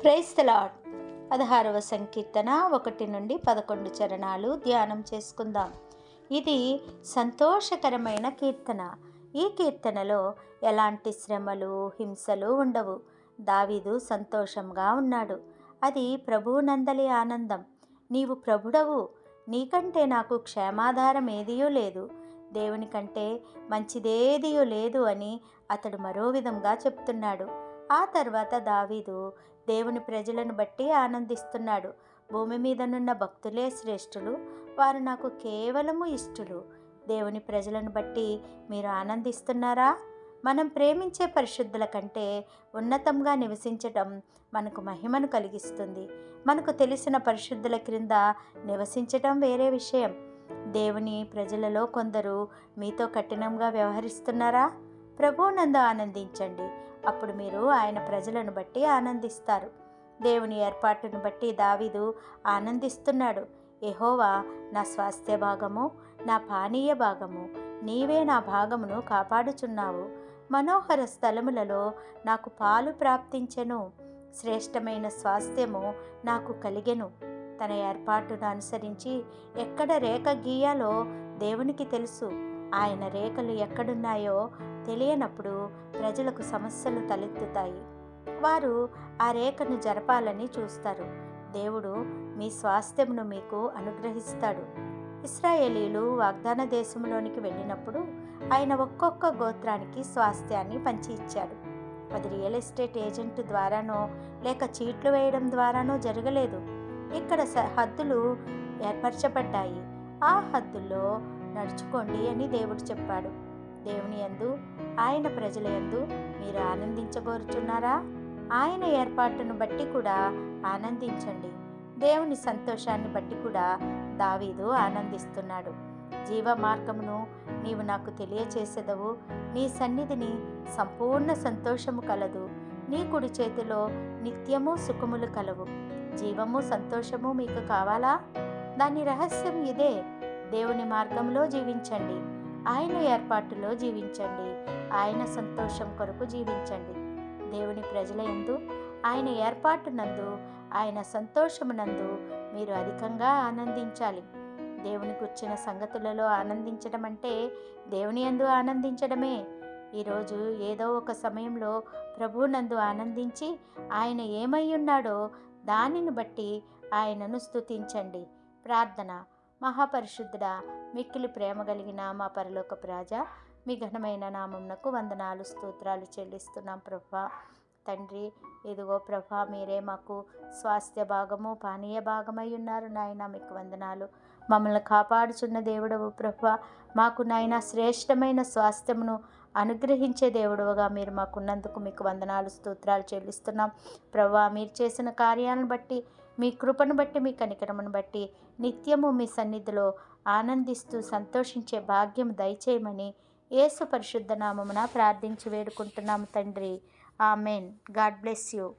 క్రైస్తలాడ్ పదహారవ సంకీర్తన ఒకటి నుండి పదకొండు చరణాలు ధ్యానం చేసుకుందాం. ఇది సంతోషకరమైన కీర్తన. ఈ కీర్తనలో ఎలాంటి శ్రమలు హింసలు ఉండవు. దావీదు సంతోషంగా ఉన్నాడు. అది ప్రభువునందలి ఆనందం. నీవు ప్రభుడవు. నీకంటే నాకు క్షేమాధారం ఏదియో లేదు. దేవుని కంటే మంచిదేదియో లేదు అని అతడు మరో విధంగా చెప్తున్నాడు. ఆ తర్వాత దావీదు దేవుని ప్రజలను బట్టి ఆనందిస్తున్నాడు. భూమి మీదనున్న భక్తులే శ్రేష్ఠులు వారు నాకు కేవలము ఇష్టలు. దేవుని ప్రజలను బట్టి మీరు ఆనందిస్తున్నారా? మనం ప్రేమించే పరిశుద్ధుల కంటే ఉన్నతంగా నివసించటం మనకు మహిమను కలిగిస్తుంది. మనకు తెలిసిన పరిశుద్ధుల క్రింద నివసించటం వేరే విషయం. దేవుని ప్రజలలో కొందరు మీతో కఠినంగా వ్యవహరిస్తున్నారా? ప్రభువునందు ఆనందించండి. అప్పుడు మీరు ఆయన ప్రజలను బట్టి ఆనందిస్తారు. దేవుని ఏర్పాటును బట్టి దావీదు ఆనందిస్తున్నాడు. ఎహోవా నా స్వాస్థ్య భాగము నా పానీయ భాగము నీవే నా భాగమును కాపాడుచున్నావు. మనోహర స్థలములలో నాకు పాలు ప్రాప్తించెను. శ్రేష్టమైన స్వాస్థ్యము నాకు కలిగెను. తన ఏర్పాటును అనుసరించి ఎక్కడ రేఖ గీయాలో దేవునికి తెలుసు. ఆయన రేఖలు ఎక్కడున్నాయో తెలియనప్పుడు ప్రజలకు సమస్యలు తలెత్తుతాయి. వారు ఆ రేఖను జరపాలని చూస్తారు. దేవుడు మీ స్వాస్థ్యమును మీకు అనుగ్రహిస్తాడు. ఇస్రాయేలీలు వాగ్దాన దేశంలోనికి వెళ్ళినప్పుడు ఆయన ఒక్కొక్క గోత్రానికి స్వాస్థ్యాన్ని పంచి ఇచ్చాడు అది రియల్ ఎస్టేట్ ఏజెంట్ ద్వారానో లేక చీట్లు వేయడం ద్వారానో జరగలేదు. ఇక్కడ హద్దులు ఏర్పరచబడ్డాయి. ఆ హద్దుల్లో నడుచుకోండి అని దేవుడు చెప్పాడు. దేవుని యందు ఆయన ప్రజల యందు మీరు ఆనందించబోరుచున్నారా? ఆయన ఏర్పాటును బట్టి కూడా ఆనందించండి. దేవుని సంతోషాన్ని బట్టి కూడా దావీదు ఆనందిస్తున్నాడు. జీవ మార్గమును నీవు నాకు తెలియచేసేదవు. నీ సన్నిధిని సంపూర్ణ సంతోషము కలదు. నీ కుడి చేతిలో నిత్యము సుఖములు కలవు. జీవము సంతోషము మీకు కావాలా? దాని రహస్యం ఇదే. దేవుని మార్గంలో జీవించండి. ఆయన ఏర్పాటులో జీవించండి. ఆయన సంతోషం కొరకు జీవించండి. దేవుని ప్రజల ఎందు ఆయన ఏర్పాటునందు ఆయన సంతోషమునందు మీరు అధికంగా ఆనందించాలి. దేవుని కూర్చిన సంగతులలో ఆనందించడం అంటే దేవుని యందు ఆనందించడమే. ఈరోజు ఏదో ఒక సమయంలో ప్రభువునందు ఆనందించి ఆయన ఏమై ఉన్నాడో దానిని బట్టి ఆయనను స్తుతించండి. ప్రార్థన. మహాపరిశుద్ధుడా మిక్కిలి ప్రేమ కలిగిన మా పరలోక ప్రాజ మీ ఘనమైన నామంనకు వందనాలు స్తోత్రాలు చెల్లిస్తున్నాం ప్రభా. తండ్రి ఇదిగో ప్రభా మీరే మాకు స్వాస్థ్య భాగము పానీయ భాగమై ఉన్నారు నాయన మీకు వందనాలు. మమ్మల్ని కాపాడుచున్న దేవుడవు ప్రభా మాకు నాయన శ్రేష్టమైన స్వాస్థ్యమును అనుగ్రహించే దేవుడుగా మీరు మాకున్నందుకు మీకు వందనాలు స్తోత్రాలు చెల్లిస్తున్నాం. ప్రభా మీరు చేసిన కార్యాలను బట్టి మీ కృపను బట్టి మీ కనికరమును బట్టి నిత్యము మీ సన్నిధిలో ఆనందిస్తూ సంతోషించే భాగ్యం దయచేయమని ఏసు పరిశుద్ధ నామమున ప్రార్థించి వేడుకుంటున్నాము తండ్రి. ఆమెన్. God bless you.